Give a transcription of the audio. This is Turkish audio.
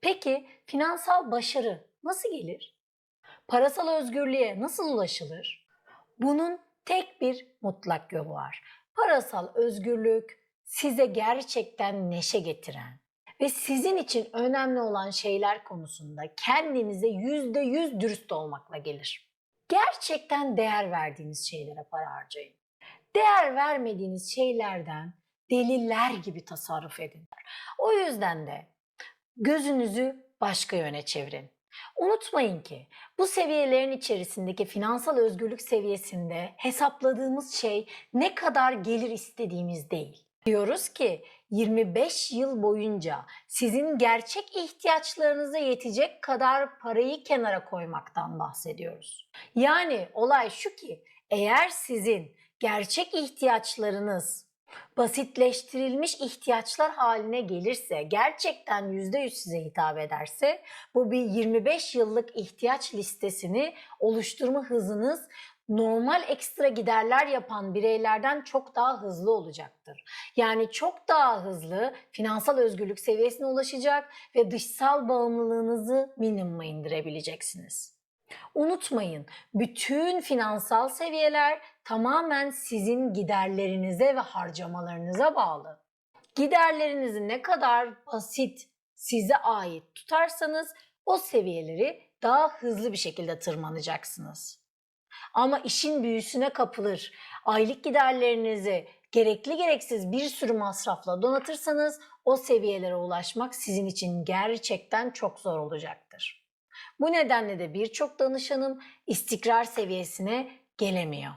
Peki finansal başarı nasıl gelir? Parasal özgürlüğe nasıl ulaşılır? Bunun tek bir mutlak yolu var. Parasal özgürlük size gerçekten neşe getiren ve sizin için önemli olan şeyler konusunda kendinize yüzde yüz dürüst olmakla gelir. Gerçekten değer verdiğiniz şeylere para harcayın. Değer vermediğiniz şeylerden deliler gibi tasarruf edin. O yüzden de gözünüzü başka yöne çevirin. Unutmayın ki bu seviyelerin içerisindeki finansal özgürlük seviyesinde hesapladığımız şey ne kadar gelir istediğimiz değil. Diyoruz ki 25 yıl boyunca sizin gerçek ihtiyaçlarınıza yetecek kadar parayı kenara koymaktan bahsediyoruz. Yani olay şu ki eğer sizin gerçek ihtiyaçlarınız basitleştirilmiş ihtiyaçlar haline gelirse, gerçekten %100 size hitap ederse bu bir 25 yıllık ihtiyaç listesini oluşturma hızınız normal ekstra giderler yapan bireylerden çok daha hızlı olacaktır. Yani çok daha hızlı finansal özgürlük seviyesine ulaşacak ve dışsal bağımlılığınızı minimuma indirebileceksiniz. Unutmayın, bütün finansal seviyeler tamamen sizin giderlerinize ve harcamalarınıza bağlı. Giderlerinizi ne kadar basit size ait tutarsanız o seviyeleri daha hızlı bir şekilde tırmanacaksınız. Ama işin büyüsüne kapılır, aylık giderlerinizi gerekli gereksiz bir sürü masrafla donatırsanız o seviyelere ulaşmak sizin için gerçekten çok zor olacaktır. Bu nedenle de birçok danışanım istikrar seviyesine gelemiyor.